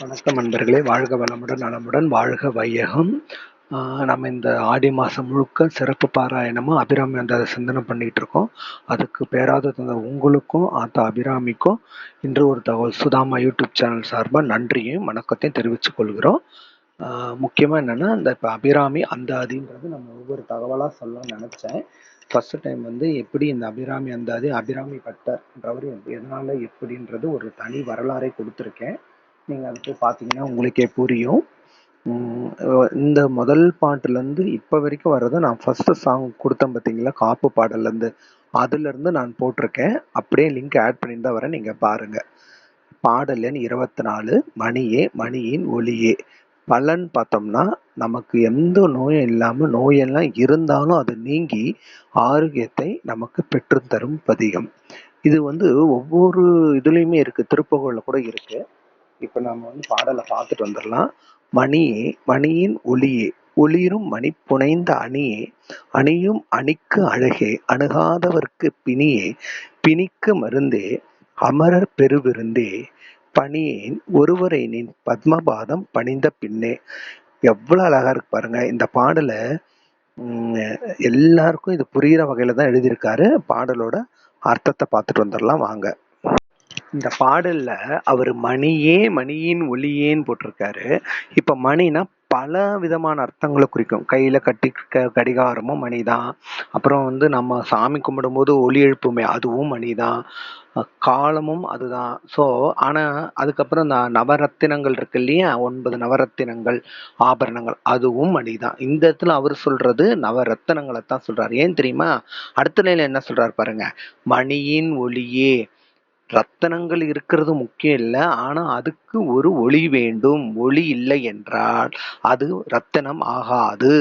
வணக்கம் நண்பர்களே. வாழ்க வளமுடன் நலமுடன் வாழ்க வையகம். நம்ம இந்த ஆடி மாதம் முழுக்க சிறப்பு பாராயணமும் அபிராமி அந்த சிந்தனை பண்ணிட்டு இருக்கோம். அதுக்கு பேராத தந்த உங்களுக்கும் ஆத்தா அபிராமிக்கும் இன்று ஒரு தகவல். சுதாமா யூடியூப் சேனல் சார்பாக நன்றியும் வணக்கத்தையும் தெரிவித்துக் கொள்கிறோம். முக்கியமாக என்னென்னா இந்த இப்போ அபிராமி அந்த அதின்றது நம்ம ஒவ்வொரு தகவலாக சொல்லணும்னு நினச்சேன். ஃபஸ்ட்டு டைம் வந்து எப்படி இந்த அபிராமி அந்தாதி அபிராமி பட்டர்ன்றவர் எதனால் எப்படின்றது ஒரு தனி வரலாறை கொடுத்துருக்கேன். நீங்கள் அது போய் பார்த்தீங்கன்னா உங்களுக்கே புரியும். இந்த முதல் பாட்டுலேருந்து இப்போ வரைக்கும் வர்றதை நான் ஃபஸ்ட்டு சாங் கொடுத்தேன் பார்த்தீங்களா காப்பு பாடல்லேருந்து அதுலேருந்து நான் போட்டிருக்கேன். அப்படியே லிங்க் ஆட் பண்ணியிருந்தா தான் வரேன். நீங்கள் பாருங்கள் பாடல் எண் இருபத்தி நாலு மணியே மணியின் ஒளியே. பலன் பார்த்தோம்னா நமக்கு எந்த நோயும் இல்லாமல் நோயெல்லாம் இருந்தாலும் அது நீங்கி ஆரோக்கியத்தை நமக்கு பெற்றுத்தரும் பதிகம். இது வந்து ஒவ்வொரு இதுலேயுமே இருக்குது திருப்புகழில் கூட இருக்குது இப்போ நம்ம வந்து பாடலை பார்த்துட்டு வந்துடலாம் மணியே மணியின் ஒளியே ஒளிரும் மணி புனைந்த அணியே அணியும் அணிக்கு அழகே அணுகாதவர்க்கு பிணியே பிணிக்கு மருந்தே அமரர் பெருவிருந்தே பணியேன் ஒருவரை நின் பத்மபாதம் பணிந்த பின்னே. எவ்வளவு அழகா இருக்கு பாருங்க இந்த பாடலை எல்லாருக்கும் இது புரிகிற வகையில தான் எழுதியிருக்காரு. பாடலோட அர்த்தத்தை பார்த்துட்டு வந்துடலாம் வாங்க. இந்த பாடல்ல அவர் மணியே மணியின் ஒளியேன்னு போட்டிருக்காரு. இப்ப மணினா பல விதமான அர்த்தங்களை குறிக்கும். கையில கட்டிக்க கடிகாரமும் மணிதான். அப்புறம் வந்து நம்ம சாமி கும்பிடும்போது ஒளி எழுப்புமே அதுவும் மணிதான். காலமும் அதுதான். ஸோ ஆனால் அதுக்கப்புறம் இந்த நவரத்தினங்கள் இருக்கு இல்லையா? ஒன்பது நவரத்தினங்கள் ஆபரணங்கள் அதுவும் மணிதான். இந்த இடத்துல அவர் சொல்றது நவரத்தினங்களை தான் சொல்றாரு. ஏன் தெரியுமா? அடுத்த நிலையில என்ன சொல்றாரு பாருங்க. மணியின் ஒளியே ரத்தனங்கள் இருக்கிறது முக்கியம் இல்லை. ஆனா அதுக்கு ஒரு ஒளி வேண்டும். ஒளி இல்லை என்றால் அது ரத்தனம் ஆகாது.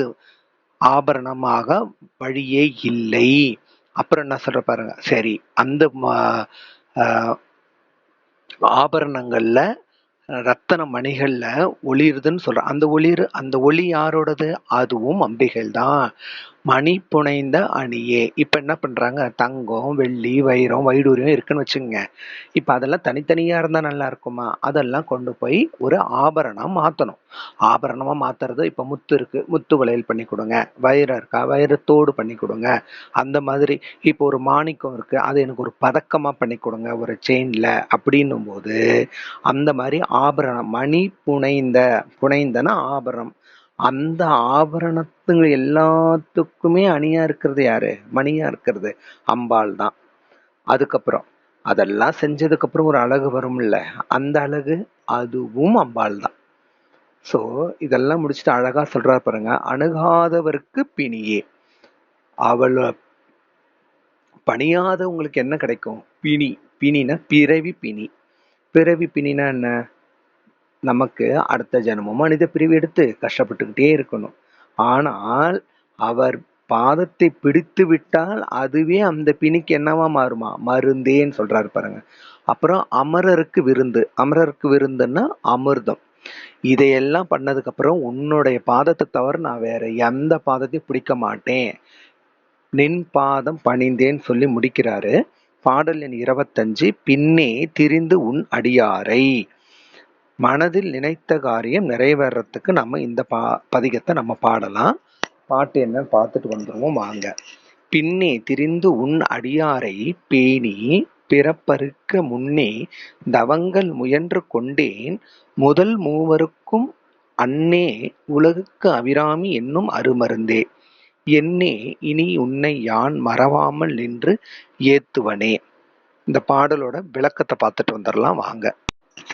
ஆபரணமாக வழியே இல்லை. அப்புறம் என்ன சொல்ற பாருங்க. சரி அந்த ஆபரணங்கள்ல ரத்தன மணிகள்ல ஒளிருதுன்னு சொல்ற. அந்த ஒளிர் அந்த ஒளி யாரோடது? அதுவும் அம்பிகள் தான் மணி புனைந்த அணியே. இப்போ என்ன பண்ணுறாங்க தங்கம் வெள்ளி வைரம் வைடூரியம் இருக்குன்னு வச்சுங்க இப்போ அதெல்லாம் தனித்தனியாக இருந்தால் நல்லா இருக்குமா? அதெல்லாம் கொண்டு போய் ஒரு ஆபரணம் மாற்றணும் ஆபரணமாக மாற்றுறது இப்போ முத்து இருக்குது முத்து வளையல் பண்ணி கொடுங்க. வைரம் இருக்கா? வைரத்தோடு பண்ணி கொடுங்க. அந்த மாதிரி இப்போ ஒரு மாணிக்கம் இருக்குது அது எனக்கு ஒரு பதக்கமாக பண்ணி கொடுங்க. ஒரு செயினில் அப்படின்னும் போது அந்த மாதிரி ஆபரணம் மணி புனைந்த புனைந்தன ஆபரணம். அந்த ஆபரணத்துங்க எல்லாத்துக்குமே அணியா இருக்கிறது யாரு? மணியா இருக்கிறது. அம்பாள் தான். அதுக்கப்புறம் அதெல்லாம் செஞ்சதுக்கு அப்புறம் ஒரு அழகு வரும்ல. அந்த அழகு அதுவும் அம்பாள் தான். ஸோ இதெல்லாம் முடிச்சுட்டு அழகா சொல்றா பாருங்க. அணுகாதவருக்கு பிணியே. அவள் பணியாதவங்களுக்கு என்ன கிடைக்கும்? பிணி. பிணினா பிறவி பிணி. பிறவி பிணினா என்ன? நமக்கு அடுத்த ஜென்மம் மனித பிரிவு எடுத்து கஷ்டப்பட்டுக்கிட்டே இருக்கணும். ஆனால் அவர் பாதத்தை பிடித்து விட்டால் அதுவே அந்த பிணிக்கு என்னவா மாறுமா? மருந்தேன்னு சொல்றாரு பாருங்க. அப்புறம் அமரருக்கு விருந்து. அமரருக்கு விருந்துன்னா அமிர்தம். இதையெல்லாம் பண்ணதுக்கு அப்புறம் உன்னுடைய பாதத்தை தவிர நான் வேற எந்த பாதத்தையும் பிடிக்க மாட்டேன். நின் பாதம் பணிந்தேன்னு சொல்லி முடிக்கிறாரு. பாடல் எண் இருபத்தஞ்சு. பின்னே திரிந்து உன் அடியாரை. மனதில் நினைத்த காரியம் நிறைவேறத்துக்கு நம்ம இந்த பா பதிகத்தை நம்ம பாடலாம். பாட்டு என்னன்னு பார்த்துட்டு வந்துடுவோம் வாங்க. பின்னே திரிந்து உன் அடியாரை பேணி பிறப்பறுக்க முன்னே தவங்கள் முயன்று கொண்டேன். முதல் மூவருக்கும் அன்னே உலகுக்கு அபிராமி என்னும் அருமருந்தே. என்னே இனி உன்னை யான் மறவாமல் நின்று ஏத்துவனே. இந்த பாடலோட விளக்கத்தை பார்த்துட்டு வந்துடலாம் வாங்க.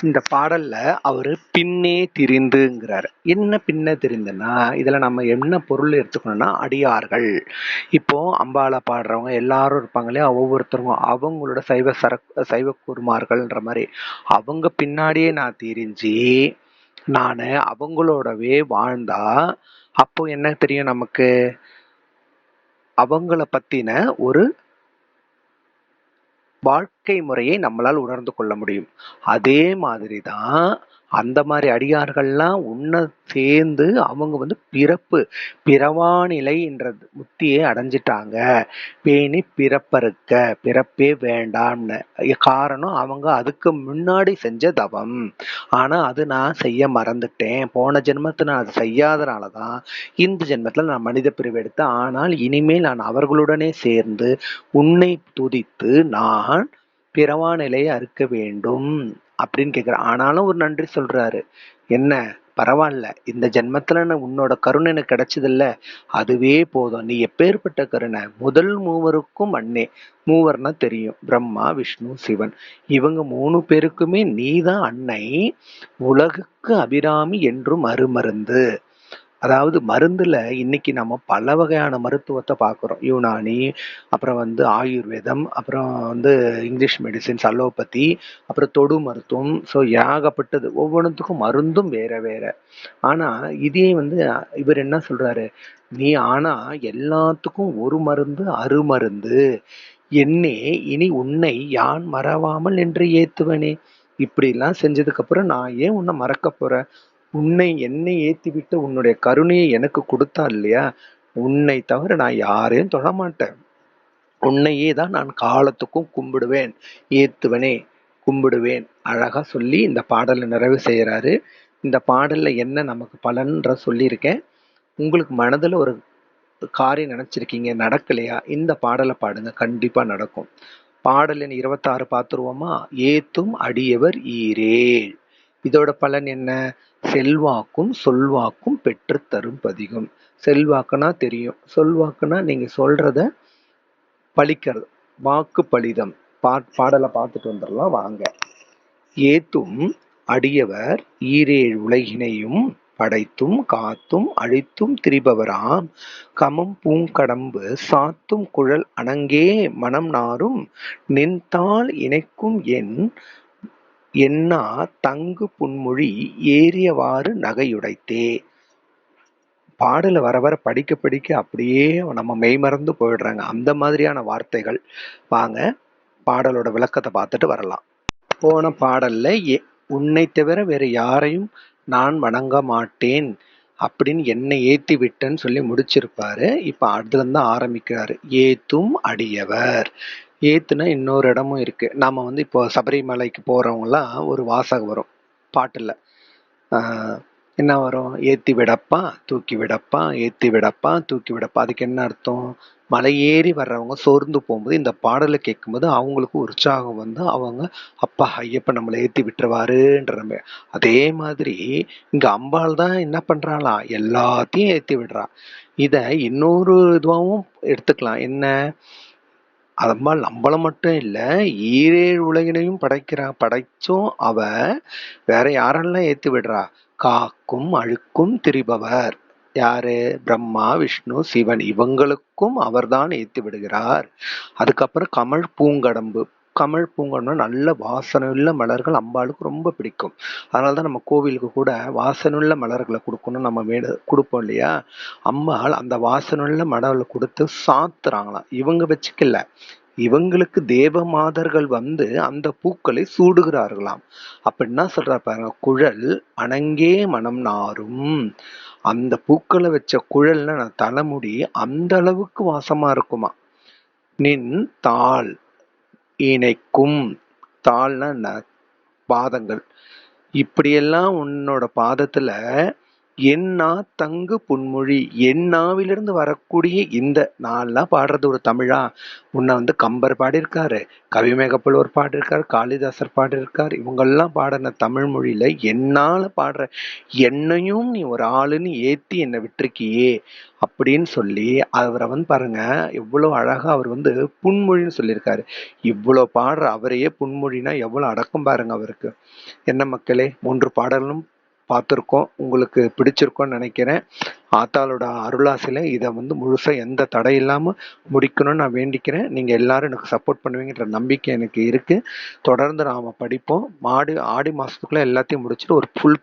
இந்த பாடல்ல அவரு பின்னே திரிந்துங்கிறாரு. என்ன பின்னே திரிந்துன்னா இதுல நம்ம என்ன பொருள் எடுத்துக்கணும்னா அடியார்கள். இப்போ அம்பால பாடுறவங்க எல்லாரும் இருப்பாங்க இல்லையா? ஒவ்வொருத்தரும் அவங்களோட சைவ சர சைவ குருமார்கள்ன்ற மாதிரி. அவங்க பின்னாடியே நான் திரிஞ்சு நான் அவங்களோடவே வாழ்ந்தா அப்போ என்ன தெரியும் நமக்கு? அவங்கள பத்தின ஒரு வாழ்க்கை முறையை நம்மளால் உணர்ந்து கொள்ள முடியும். அதே மாதிரி தான் அந்த மாதிரி அடியார்கள்லாம் உன்னை சேர்ந்து அவங்க வந்து பிறப்பு பிறவா நிலை முத்தியை அடைஞ்சிட்டாங்க. பேணி பிறப்பறுக்க பிறப்பே வேண்டாம்னு. காரணம் அவங்க அதுக்கு முன்னாடி செஞ்ச தவம். ஆனா அது நான் செய்ய மறந்துட்டேன். போன ஜென்மத்தை நான் அது செய்யாதனால தான் இந்த ஜென்மத்தில் நான் மனித பிரிவு எடுத்தேன். ஆனால் இனிமேல் நான் அவர்களுடனே சேர்ந்து உன்னை துதித்து நான் பிறவானிலையை அறுக்க வேண்டும். அப்படின்னு கேட்குற ஆனாலும் ஒரு நன்றி சொல்றாரு. என்ன? பரவாயில்ல. இந்த ஜென்மத்துல உன்னோட கருணை எனக்கு கிடைச்சதில்ல. அதுவே போதும். நீ எப்பேற்பட்ட கருணை? முதல் மூவருக்கும் அண்ணே. மூவர்னா தெரியும். பிரம்மா விஷ்ணு சிவன். இவங்க மூணு பேருக்குமே நீதான் அன்னை. உலகுக்கு அபிராமி என்றும் அருமருந்து. அதாவது மருந்துல இன்னைக்கு நம்ம பல வகையான மருத்துவத்தை பார்க்குறோம். யூனானி அப்புறம் வந்து ஆயுர்வேதம் அப்புறம் வந்து இங்கிலீஷ் மெடிசின்ஸ் அலோபதி அப்புறம் தொடு மருத்துவம். ஸோ ஏகப்பட்டது. ஒவ்வொன்றுத்துக்கும் மருந்தும் வேற வேற. ஆனா இதே வந்து இவர் என்ன சொல்றாரு? நீ ஆனா எல்லாத்துக்கும் ஒரு மருந்து அருமருந்து என்னே இனி உன்னை யான் மறவாமல் என்று ஏத்துவனே. இப்படிலாம் செஞ்சதுக்கு அப்புறம் நான் ஏன் உன்னை மறக்க போறேன்? உன்னை என்னை ஏற்றிவிட்டு உன்னுடைய கருணையை எனக்கு கொடுத்தா இல்லையா? உன்னை தவிர நான் யாரையும் தொட மாட்டேன். உன்னையே தான் நான் காலத்துக்கும் கும்பிடுவேன். ஏத்துவனே கும்பிடுவேன். அழகா சொல்லி இந்த பாடலை நிறைவு செய்கிறாரு இந்த பாடலில் என்ன நமக்கு பலன்ற சொல்லியிருக்கேன். உங்களுக்கு மனதில் ஒரு காரியம் நினச்சிருக்கீங்க நடக்கலையா? இந்த பாடலை பாடுங்க. கண்டிப்பாக நடக்கும். பாடலின் இருபத்தாறு பார்த்துருவோமா ஏத்தும் அடியவர் ஈரேல். இதோட பலன் என்ன? செல்வாக்கும் சொல்வாக்கும் பெற்று தரும் பதிகம். செல்வாக்குனா தெரியும். சொல்வாக்குனா நீங்க சொல்றத பழிக்கிறது. வாக்கு பலிதம். பா பாடலை பார்த்துட்டு வந்துடலாம். வாங்க. ஏத்தும் அடியவர் ஈரேழ் உலகினையும் படைத்தும் காத்தும் அழித்தும் திரிபவராம். கமம் பூங்கடம்பு சாத்தும் குழல் அணங்கே மனம் நாரும். நின்தாள் இணைக்கும் என் என்னா தங்கு புன்மொழி ஏறியவாறு நகையுடைத்தே. பாடல வர வர படிக்க படிக்க அப்படியே நம்ம மெய்மறந்து போயிடுறாங்க. அந்த மாதிரியான வார்த்தைகள். வாங்க பாடலோட விளக்கத்தை பார்த்துட்டு வரலாம். போன பாடல்ல உன்னை தவிர வேற யாரையும் நான் வணங்க மாட்டேன் அப்படின்னு என்னை ஏத்தி விட்டேன்னு சொல்லி முடிச்சிருப்பாரு. இப்ப அதுல இருந்து ஆரம்பிக்கிறாரு. ஏத்தும் அடியவர். ஏத்துனா இன்னொரு இடமும் இருக்கு. நாம வந்து இப்போ சபரிமலைக்கு போறவங்கலாம் ஒரு வாசகம் வரும் பாட்டுல. என்ன வரும்? ஏத்தி விடப்பா தூக்கி விடப்பா ஏத்தி விடப்பா தூக்கி விடப்பா. அதுக்கு என்ன அர்த்தம்? மலை ஏறி வர்றவங்க சோர்ந்து போகும்போது இந்த பாடலை கேட்கும்போது அவங்களுக்கு உற்சாகம் வந்து அவங்க அப்பா ஐயப்ப நம்மளை ஏத்தி விட்டுருவாருன்ற நம்ம அதே மாதிரி இங்க அம்பாள் தான் என்ன பண்றாளாம் எல்லாத்தையும் ஏத்தி விடுறா. இத இன்னொரு இதுவாகவும் எடுத்துக்கலாம். என்ன? அதம்மா நம்மள மட்டும் இல்லை ஈரேழு உலகினையும் படைக்கிறா படைச்சும் அவ வேற யாரெல்லாம் ஏத்தி விடுறா? காக்கும் அழுக்கும் திரிபவர். யாரு? பிரம்மா விஷ்ணு சிவன் இவங்களுக்கும் அவர்தான் ஏத்தி விடுகிறார். அதுக்கப்புறம் கமல் பூங்கடம்பு. கமல் பூங்கடம்பு நல்ல வாசனையுள்ள மலர்கள் அம்பாளுக்கு ரொம்ப பிடிக்கும். அதனாலதான் நம்ம கோவிலுக்கு கூட வாசனையுள்ள மலர்களை கொடுக்கணும் நம்ம வேடு கொடுப்போம் இல்லையா? அம்பாள் அந்த வாசனையுள்ள மலர்களை கொடுத்து சாத்துறாங்களாம். இவங்க வச்சுக்கல. இவங்களுக்கு தேவ மாதர்கள் வந்து அந்த பூக்களை சூடுகிறார்களாம். அப்படின்னா சொல்ற பாருங்க குழல் அணங்கே மனம் நாரும். அந்த பூக்களை வச்ச குழல்ல நான் தலைமுடி அந்த அளவுக்கு வாசமா இருக்குமா? நின் தாள். இணைக்கும் தாள்னா என்ன? பாதங்கள். இப்படியெல்லாம் உன்னோட பாதத்தில் என்னா தங்கு புன்மொழி என்னாவிலிருந்து வரக்கூடிய இந்த நான்லாம் பாடுறது ஒரு தமிழா? உன்னை வந்து கம்பர் பாடியிருக்காரு கவிமேகப்புலவர் பாடியிருக்கார் காளிதாசர் பாடியிருக்கார் இவங்கெல்லாம் பாடின தமிழ் மொழியில என்னால் பாடுற என்னையும் நீ ஒரு ஆளுன்னு ஏற்றி என்னை விட்டுருக்கியே அப்படின்னு சொல்லி அவரை வந்து பாருங்க எவ்வளோ அழகாக அவர் வந்து புன்மொழின்னு சொல்லியிருக்காரு. இவ்வளோ பாடுற அவரையே புன்மொழினா எவ்வளோ அடக்கம் பாருங்க அவருக்கு. என்ன மக்களே மூன்று பாடலும் பார்த்துருக்கோம். உங்களுக்கு பிடிச்சிருக்கோன்னு நினைக்கிறேன். ஆத்தாளோட அருளாசில இதை வந்து முழுசா எந்த தடை இல்லாமல் முடிக்கணும்னு நான் வேண்டிக்கிறேன். நீங்க எல்லாரும் எனக்கு சப்போர்ட் பண்ணுவீங்கன்ற நம்பிக்கை எனக்கு இருக்கு. தொடர்ந்து நாம் படிப்போம். மாடு ஆடி மாசத்துக்குள்ள எல்லாத்தையும் முடிச்சுட்டு ஒரு ஃபுல்